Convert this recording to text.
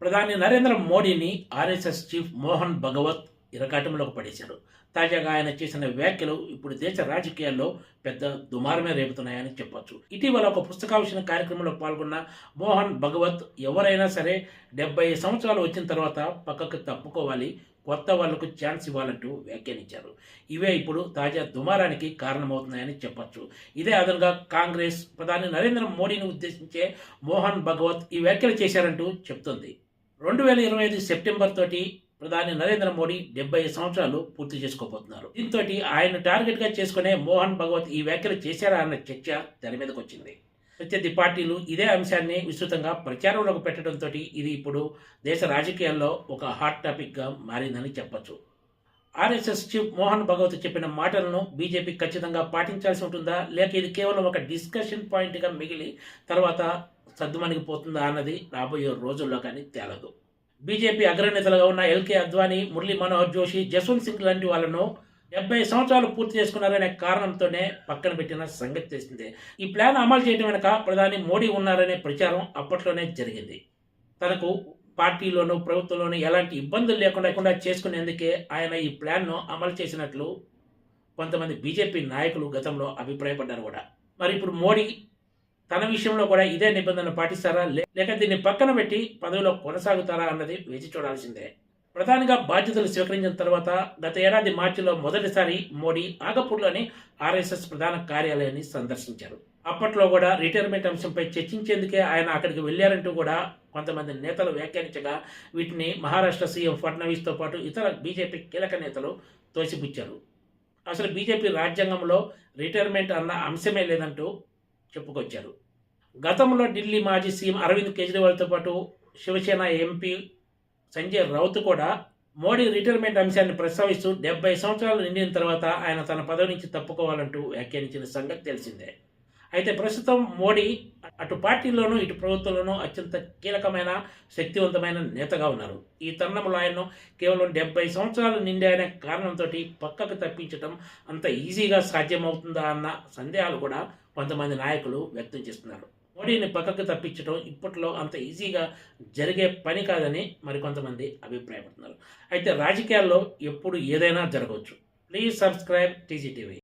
ప్రధాని నరేంద్ర మోడీని RSS chief Mohan Bhagwat ఇరకాటంలోకి పడేశారు. తాజాగా ఆయన చేసిన వ్యాఖ్యలు ఇప్పుడు దేశ రాజకీయాల్లో పెద్ద దుమారమే రేపుతున్నాయని చెప్పొచ్చు. ఇటీవల ఒక పుస్తకావిష్కరణ కార్యక్రమంలో పాల్గొన్న మోహన్ భగవత్ ఎవరైనా సరే డెబ్బై సంవత్సరాలు వచ్చిన తర్వాత పక్కకు తప్పుకోవాలి కొత్త వాళ్ళకు ఛాన్స్ ఇవ్వాలంటూ వ్యాఖ్యానించారు. ఇవే ఇప్పుడు తాజా దుమారానికి కారణమవుతున్నాయని చెప్పొచ్చు. ఇదే అదనంగా కాంగ్రెస్ ప్రధాని నరేంద్ర మోడీని ఉద్దేశించే మోహన్ భగవత్ ఈ వ్యాఖ్యలు చేశారంటూ చెప్తుంది. రెండు వేల ఇరవై ఐదు సెప్టెంబర్ తోటి ప్రధాని నరేంద్ర మోడీ డెబ్బై సంవత్సరాలు పూర్తి చేసుకోబోతున్నారు. దీంతో ఆయన టార్గెట్గా చేసుకునే మోహన్ భగవత్ ఈ వ్యాఖ్యలు చేశారా అన్న చర్చ తెర మీదకి వచ్చింది ప్రత్యర్థి పార్టీలు ఇదే అంశాన్ని విస్తృతంగా ప్రచారంలోకి పెట్టడంతో ఇది ఇప్పుడు దేశ రాజకీయాల్లో ఒక హాట్ టాపిక్గా మారిందని చెప్పొచ్చు. ఆర్ఎస్ఎస్ చీఫ్ మోహన్ భగవత్ చెప్పిన మాటలను బీజేపీ ఖచ్చితంగా పాటించాల్సి ఉంటుందా? లేక ఇది కేవలం ఒక డిస్కషన్ పాయింట్గా మిగిలి తర్వాత సర్దుమణిగిపోతుందా అన్నది రాబోయే రోజుల్లో కానీ తేలదు. బీజేపీ అగ్రనేతలుగా ఉన్న ఎల్కే అద్వానీ మురళీ మనోహర్ జోషి జస్వంత్ సింగ్ లాంటి వాళ్ళను డెబ్బై సంవత్సరాలు పూర్తి చేసుకున్నారనే కారణంతోనే పక్కన పెట్టిన సంగతి తెలిసిందే. ఈ ప్లాన్ అమలు చేయడం వెనుక ప్రధాని మోడీ ఉన్నారనే ప్రచారం అప్పట్లోనే జరిగింది. తనకు పార్టీలోనూ ప్రభుత్వంలోనూ ఎలాంటి ఇబ్బందులు లేకుండా లేకుండా చేసుకునేందుకే ఆయన ఈ ప్లాన్ను అమలు చేసినట్లు కొంతమంది బీజేపీ నాయకులు గతంలో అభిప్రాయపడ్డారు కూడా. మరి ఇప్పుడు మోడీ తన విషయంలో కూడా ఇదే నిబంధనలు పాటిస్తారా? లే- లేక దీన్ని పక్కన పెట్టి పదవిలో కొనసాగుతారా అన్నది వేచి చూడాల్సిందే. ప్రధానిగా బాధ్యతలు స్వీకరించిన తర్వాత గత ఏడాది మార్చిలో మొదటిసారి మోడీ ఆగపూర్లోని ఆర్ఎస్ఎస్ ప్రధాన కార్యాలయాన్ని సందర్శించారు. అప్పట్లో కూడా రిటైర్మెంట్ అంశంపై చర్చించేందుకే ఆయన అక్కడికి వెళ్ళారంటూ కూడా కొంతమంది నేతలు వ్యాఖ్యానించగా వీటిని మహారాష్ట్ర సీఎం ఫడ్నవీస్తో పాటు ఇతర బీజేపీ కీలక నేతలు తోసిపుచ్చారు. అసలు బీజేపీ రాజ్యాంగంలో రిటైర్మెంట్ అన్న అంశమే లేదంటూ చెప్పుకొచ్చారు. గతంలో ఢిల్లీ మాజీ సీఎం అరవింద్ కేజ్రీవాల్తో పాటు శివసేన ఎంపీ సంజయ్ రౌత్ కూడా మోడీ రిటైర్మెంట్ అంశాన్ని ప్రస్తావిస్తూ డెబ్బై సంవత్సరాలు నిండిన తర్వాత ఆయన తన పదవి నుంచి తప్పుకోవాలంటూ వ్యాఖ్యానించిన సంగతి తెలిసిందే. అయితే ప్రస్తుతం మోడీ అటు పార్టీలోనూ ఇటు ప్రభుత్వంలోనూ అత్యంత కీలకమైన శక్తివంతమైన నేతగా ఉన్నారు. ఈ తరుణంలో ఆయన్ను కేవలం డెబ్బై సంవత్సరాలు నిండాయనే కారణంతో పక్కకు తప్పించడం అంత ఈజీగా సాధ్యమవుతుందా అన్న సందేహాలు కూడా కొంతమంది నాయకులు వ్యక్తం చేస్తున్నారు. మోడీని పక్కకు తప్పించడం ఇప్పట్లో అంత ఈజీగా జరిగే పని కాదని మరికొంతమంది అభిప్రాయపడుతున్నారు. అయితే రాజకీయాల్లో ఎప్పుడు ఏదైనా జరగవచ్చు. Please subscribe TGTV